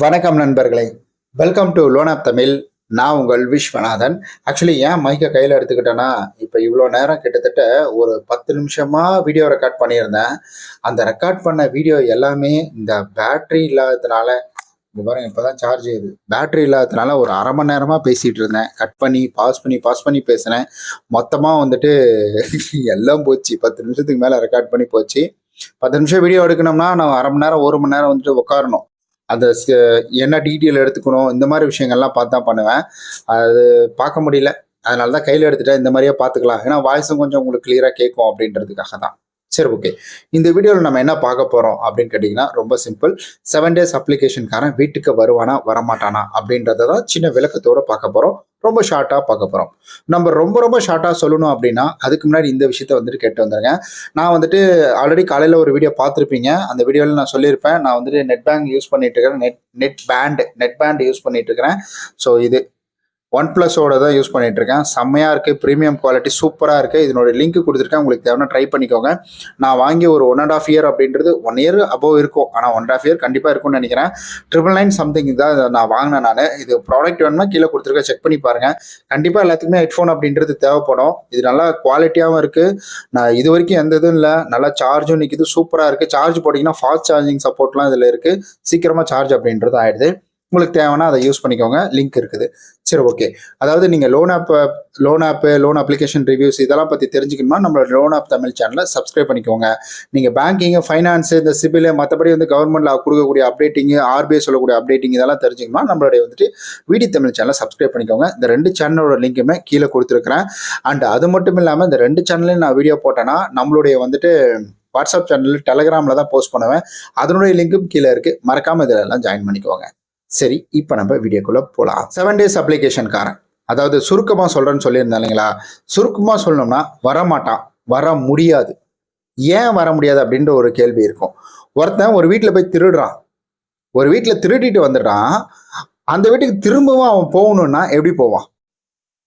வணக்கம் நண்பர்களே. Welcome to loan app Tamil நான் உங்கள் விஸ்வநாதன். ஆக்சுவலி ஏன் மைக்கை கையில் எடுத்துக்கிட்டேன்னா இப்போ இவ்வளோ நேரம் கிட்டத்தட்ட ஒரு பத்து நிமிஷமாக வீடியோ ரெக்கார்ட் பண்ணியிருந்தேன். அந்த ரெக்கார்ட் பண்ண வீடியோ எல்லாமே இந்த பேட்டரி இல்லாததுனால இங்க பாருங்க இப்போதான் சார்ஜ் ஆகுது பேட்ரி இல்லாததுனால ஒரு அரை மணி நேரமாக பேசிகிட்டு இருந்தேன். கட் பண்ணி பாஸ் பண்ணி பாஸ் பண்ணி பேசினேன். மொத்தமாக வந்துட்டு எல்லாம் போச்சு. பத்து நிமிஷத்துக்கு மேலே ரெக்கார்ட் பண்ணி போச்சு. பத்து நிமிஷம் வீடியோ எடுக்கணும்னா நான் அரை மணி நேரம் ஒரு மணி நேரம் வந்துட்டு உட்காரணும். அந்த என்ன டீட்டெயில் எடுத்துக்கணும் இந்த மாதிரி விஷயங்கள்லாம் பார்த்து தான் பண்ணுவேன். அது பார்க்க முடியல. அதனால தான் கையில் எடுத்துட்டேன். இந்த மாதிரியே பார்த்துக்கலாம். ஏன்னா வாய்ஸும் கொஞ்சம் உங்களுக்கு கிளியராக கேட்கும் அப்படின்றதுக்காக தான் சரி ஓகே இந்த வீடியோவில் நம்ம என்ன பார்க்க போகிறோம் அப்படின்னு கேட்டிங்கன்னா ரொம்ப சிம்பிள் செவன் டேஸ் அப்ளிகேஷன்காரன் வீட்டுக்கு வருவானா வரமாட்டானா அப்படின்றத தான் சின்ன விளக்கத்தோட பார்க்க போகிறோம் ரொம்ப ஷார்ட்டாக பார்க்க போகிறோம் நம்ம ரொம்ப ரொம்ப ஷார்ட்டாக சொல்லணும் அப்படின்னா அதுக்கு முன்னாடி இந்த விஷயத்த வந்துட்டு கேட்டு வந்துருங்க. நான் வந்துட்டு ஆல்ரெடி காலையில் ஒரு வீடியோ பார்த்துருப்பீங்க. அந்த வீடியோவில் நான் சொல்லியிருப்பேன். நான் வந்துட்டு நெட் பேங்க் யூஸ் பண்ணிட்டு இருக்கிறேன். Net net band net band use பண்ணிட்டு இருக்கிறேன். ஸோ இது ஒன் ப்ளஸோட தான் யூஸ் பண்ணிட்டு இருக்கேன் செம்மையாக இருக்குது ப்ரீமியம் குவாலிட்டி சூப்பராக இருக்குது இதனோட லிங்க் கொடுத்துருக்கேன். உங்களுக்கு தேவைன்னா ட்ரை பண்ணிக்கோங்க. நான் வாங்கி ஒரு ஒன் அண்ட் ஆஃப் இயர் அப்படின்றது ஒன் இயர் அபோவ் இருக்கும். ஆனால் ஒன் ஆஃப் இயர் கண்டிப்பாக இருக்கும்னு நினைக்கிறேன். ட்ரிபிள் நைன் சம்திங் தான் நான் வாங்கினேன் நான். இது ப்ராடக்ட் வேணும்னா கீழே கொடுத்துருக்கேன். செக் பண்ணி பாருங்கள் கண்டிப்பாக எல்லாத்துக்குமே ஹெட்ஃபோன் அப்படின்றது தேவைப்படும். இது நல்லா குவாலிட்டியாகவும் இருக்குது நான் இது வரைக்கும் எந்த இதுவும் இல்லை. நல்லா சார்ஜும் நிற்கிது சூப்பராக இருக்குது சார்ஜ் போட்டிங்கன்னா ஃபாஸ்ட் சார்ஜிங் சப்போர்ட்லாம் இதில் இருக்குது சீக்கிரமாக சார்ஜ் அப்படின்றது ஆகிடுது உங்களுக்கு தேவைன்னா அதை யூஸ் பண்ணிக்கோங்க. லிங்க் இருக்குது. சரி ஓகே அதாவது நீங்கள் loan app loan app loan application reviews இதெல்லாம் பற்றி தெரிஞ்சுக்கணுமா நம்மளோட லோன் ஆப் தமிழ் சேனலை சப்ஸ்கிரைப் பண்ணிக்கோங்க. நீங்கள் பேங்கிங்கு ஃபைனான்ஸு இந்த சிபில் மற்றபடி வந்து கவர்மெண்ட்டில் கொடுக்கக்கூடிய அப்டேட்டிங்கு ஆர்பிஐ சொல்லக்கூடிய அப்டேட்டிங் இதெல்லாம் தெரிஞ்சுக்கணுமா நம்மளுடைய வந்துட்டு விடி தமிழ் சேனலை சப்ஸ்கிரைப் பண்ணிக்கோங்க. இந்த ரெண்டு சேனலோட லிங்க்குமே கீழே கொடுத்துருக்குறேன். அண்ட் அது மட்டும் இல்லாமல் இந்த ரெண்டு சேனல்லையும் நான் வீடியோ போட்டேன்னா நம்மளுடைய வந்துட்டு வாட்ஸ்அப் சேனல் டெலகிராமில் தான் போஸ்ட் பண்ணுவேன். அதனுடைய லிங்க்கும் கீழே இருக்குது மறக்காமல் இதில் எல்லாம் ஜாயின் பண்ணிக்கோங்க. சரி இப்போ நம்ம வீடியோக்குள்ளே போகலாம் செவன் டேஸ் அப்ளிகேஷன்காரன் அதாவது சுருக்கமாக சொல்கிறேன்னு சொல்லியிருந்தேன் இல்லைங்களா? சுருக்கமாக சொல்லணும்னா வரமாட்டான் வர முடியாது. ஏன் வர முடியாது அப்படின்ற ஒரு கேள்வி இருக்கும். ஒருத்தன் ஒரு வீட்டில் போய் திருடுறான். ஒரு வீட்டில் திருடிட்டு வந்துடுறான் அந்த வீட்டுக்கு திரும்பவும் அவன் போகணும்னா எப்படி போவான்?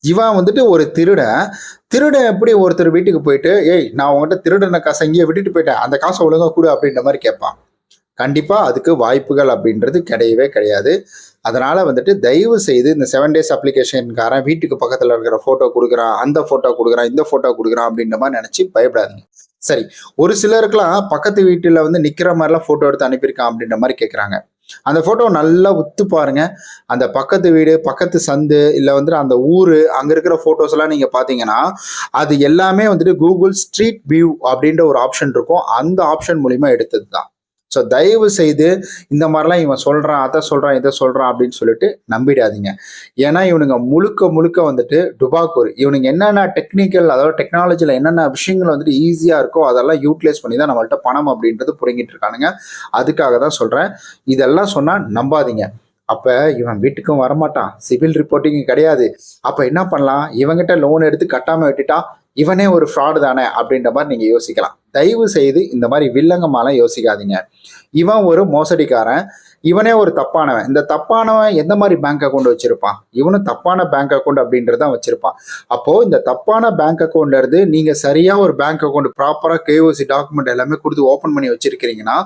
இவன் வந்துட்டு ஒரு திருடன் திருடன் எப்படி ஒருத்தர் வீட்டுக்கு போயிட்டு ஏய் நான் உங்ககிட்ட திருடன காசை இங்கேயே விட்டுட்டு போயிட்டேன். அந்த காசை ஒழுங்காக கொடு அப்படின்ற மாதிரி கேட்பான். கண்டிப்பாக அதுக்கு வாய்ப்புகள் அப்படின்றது கிடையவே கிடையாது. அதனால் வந்துட்டு தயவு செய்து இந்த செவன் டேஸ் அப்ளிகேஷன்காரன் வீட்டுக்கு பக்கத்தில் இருக்கிற ஃபோட்டோ கொடுக்குறான் அந்த ஃபோட்டோ கொடுக்குறான் இந்த ஃபோட்டோ கொடுக்குறான் அப்படின்ற மாதிரி நினச்சி பயப்படாதீங்க. சரி ஒரு சிலருக்குலாம் பக்கத்து வீட்டில் வந்து நிற்கிற மாதிரிலாம் ஃபோட்டோ எடுத்து அனுப்பியிருக்கான் அப்படின்ற மாதிரி கேட்குறாங்க அந்த போட்டோ நல்லா உத்து பாருங்க. அந்த பக்கத்து வீடு பக்கத்து சந்து இல்லை வந்துட்டு அந்த ஊர் அங்கே இருக்கிற ஃபோட்டோஸ் எல்லாம் நீங்கள் பார்த்தீங்கன்னா அது எல்லாமே வந்துட்டு கூகுள் ஸ்ட்ரீட் வியூ அப்படின்ற ஒரு ஆப்ஷன் இருக்கும். அந்த ஆப்ஷன் மூலிமா எடுத்தது தான் ஸோ தயவு செய்து இந்த மாதிரிலாம் இவன் சொல்கிறான் அதை சொல்கிறான் இதை சொல்கிறான் அப்படின்னு சொல்லிட்டு நம்பிடாதீங்க. ஏன்னா இவனுங்க முழுக்க முழுக்க வந்துட்டு டுபாக்கூர். இவனுங்க என்னென்ன டெக்னிக்கல் அதாவது டெக்னாலஜியில் என்னென்ன விஷயங்கள் வந்துட்டு ஈஸியாக இருக்கோ அதெல்லாம் யூட்டிலைஸ் பண்ணி தான் நம்மள்ட்ட பணம் அப்படின்றது புடுங்கிட்டு இருக்கானுங்க. அதுக்காக தான் சொல்கிறேன் இதெல்லாம் சொன்னால் நம்பாதீங்க. அப்போ இவன் வீட்டுக்கும் வரமாட்டான். சிவில் ரிப்போர்ட்டிங் கிடையாது. அப்போ என்ன பண்ணலாம்? இவங்கிட்ட லோன் எடுத்து கட்டாமல் விட்டுட்டா இவனே ஒரு ஃப்ராடு தானே அப்படின்ற மாதிரி நீங்கள் யோசிக்கலாம். தயவு செய்து இந்த மாதிரி வில்லங்கமாலாம் யோசிக்காதீங்க. இவன் ஒரு மோசடிக்காரன். இவனே ஒரு தப்பானவன். இந்த தப்பானவன் எந்த மாதிரி பேங்க் அக்கௌண்ட் வச்சிருப்பான்? இவனும் தப்பான பேங்க் அக்கௌண்ட் அப்படின்றதான் வச்சிருப்பான். அப்போ இந்த தப்பான பேங்க் அக்கௌண்ட்ல இருந்து நீங்க சரியா ஒரு பேங்க் அக்கௌண்ட் ப்ராப்பரா கேஓசி டாக்குமெண்ட் எல்லாமே கொடுத்து ஓப்பன் பண்ணி வச்சிருக்கிறீங்கன்னா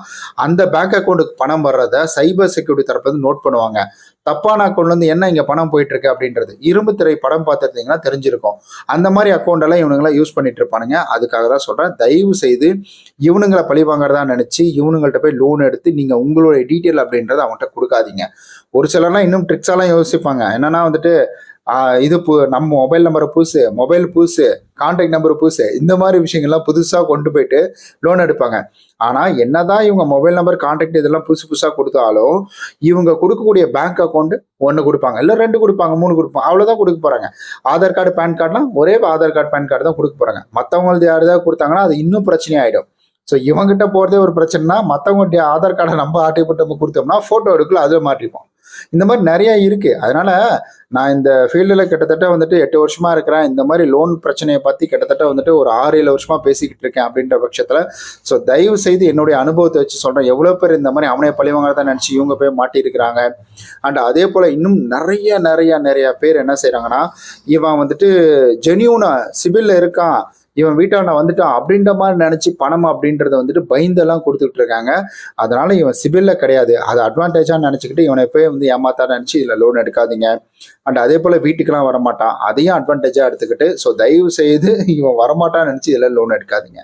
அந்த பேங்க் அக்கௌண்ட்டுக்கு பணம் வர்றத சைபர் செக்யூரிட்டி தரப்பு நோட் பண்ணுவாங்க. தப்பான அக்கௌண்ட்ல இருந்து என்ன இங்க பணம் போயிட்டு இருக்கு அப்படின்றது. இரும்பு திரை படம் பார்த்துருந்தீங்கன்னா தெரிஞ்சிருக்கும். அந்த மாதிரி அக்கௌண்ட் எல்லாம் இவனுங்களாம் யூஸ் பண்ணிட்டு இருப்பானுங்க. அதுக்காக தான் சொல்றேன். தயவு செய்து இவனுங்களை பழி வாங்குறதா நினைச்சு இவனுங்கள்ட்ட போய் லோன் எடுத்து நீங்க உங்களுடைய டீட்டெயில் அப்படின்றத அவன்கிட்ட கொடுக்காதீங்க. ஒரு சிலர்லாம் இன்னும் ட்ரிக்ஸ் எல்லாம் யோசிப்பாங்க. என்னன்னா வந்துட்டு இது பு நம்ம மொபைல் நம்பரை புதுசு மொபைல் புதுசு கான்டாக்ட் நம்பர் புதுசு இந்த மாதிரி விஷயங்கள்லாம் புதுசாக கொண்டு போயிட்டு லோன் எடுப்பாங்க. ஆனால் என்னதான் இவங்க மொபைல் நம்பர் கான்டாக்ட் இதெல்லாம் புதுசு புதுசாக கொடுத்தாலும் இவங்க கொடுக்கக்கூடிய பேங்க் அக்கௌண்ட் ஒன்று கொடுப்பாங்க. இல்லை ரெண்டு கொடுப்பாங்க மூணு கொடுப்பாங்க அவ்வளோதான் கொடுக்க போகிறாங்க ஆதார் கார்டு பேன் கார்டுலாம் ஒரே ஆதார் கார்டு பேன் கார்டு தான் கொடுக்க போகிறாங்க மற்றவங்களது யாராவது கொடுத்தாங்கன்னா அது இன்னும் பிரச்சனையாயிடும். ஸோ இவங்ககிட்ட போகிறதே ஒரு பிரச்சனைனா மற்றவங்களுடைய ஆதார் கார்டை நம்ம ஆட்டைப்பட்டு நம்ம கொடுத்தோம்னா ஃபோட்டோ எடுக்கல அதில் மாட்டிப்போம். இந்த மாதிரி நிறைய இருக்கு. அதனால நான் இந்த ஃபீல்டில் கிட்டத்தட்ட வந்துட்டு எட்டு வருஷமா இருக்கிறேன். இந்த மாதிரி லோன் பிரச்சனையை பற்றி கிட்டத்தட்ட வந்துட்டு ஒரு ஆறு ஏழு வருஷமா பேசிக்கிட்டு இருக்கேன் அப்படின்ற பட்சத்தில் ஸோ தயவு செய்து என்னுடைய அனுபவத்தை வச்சு சொல்கிறேன் எவ்வளோ பேர் இந்த மாதிரி அவனே பழிவாங்கிறத நினச்சி இவங்க போய் மாட்டியிருக்கிறாங்க. அண்ட் அதே போல் இன்னும் நிறைய நிறைய நிறைய பேர் என்ன செய்கிறாங்கன்னா இவன் வந்துட்டு ஜெனியூனா சிபிலில் இருக்கான். இவன் வீட்டாண்ட வந்துட்டான் அப்படின்ற மாதிரி நினச்சி பணம் அப்படின்றத வந்துட்டு பயந்தெல்லாம் கொடுத்துட்டு இருக்காங்க. அதனால இவன் சிபில்ல கிடையாது. அதை அட்வான்டேஜாக நினச்சிக்கிட்டு இவனை போய் வந்து ஏமாத்தா நினச்சி இதில் லோன் எடுக்காதீங்க. அண்ட் அதே போல் வீட்டுக்கெல்லாம் வரமாட்டான். அதையும் அட்வான்டேஜாக எடுத்துக்கிட்டு ஸோ தயவு செய்து இவன் வரமாட்டான்னு நினச்சி இதில் லோன் எடுக்காதீங்க.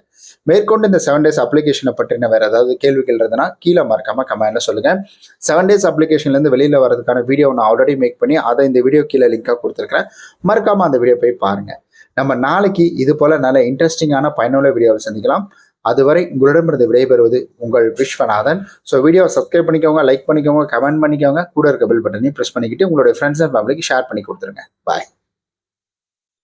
மேற்கொண்டு இந்த செவன் டேஸ் அப்ளிகேஷனை பற்றின வேறு ஏதாவது கேள்விகள் இருந்ததுன்னா கீழே மறக்காமல் கமெண்ட்ல சொல்லுங்கள் செவன் டேஸ் அப்ளிகேஷன்லேருந்து வெளியில் வரதுக்கான வீடியோ நான் ஆல்ரெடி மேக் பண்ணி அதை இந்த வீடியோ கீழே லிங்காக கொடுத்துருக்கேன் மறக்காமல் அந்த வீடியோ போய் பாருங்கள் நம்ம நாளைக்கு இது போல நல்ல இன்ட்ரெஸ்டிங்கான பயனுள்ள வீடியோவை சந்திக்கலாம். அதுவரை உங்களிடமிருந்து விடைபெறுவது உங்கள் விஸ்வநாதன். ஸோ வீடியோவை சப்ஸ்கிரைப் பண்ணிக்கோங்க லைக் பண்ணிக்கோங்க கமெண்ட் பண்ணிக்கோங்க. கூட இருக்க பெல் பட்டனையும் ப்ரெஸ் பண்ணிக்கிட்டு உங்களுடைய ஃப்ரெண்ட்ஸ் அண்ட் ஃபேமிலிக்கு ஷேர் பண்ணி கொடுத்துருங்க. பாய்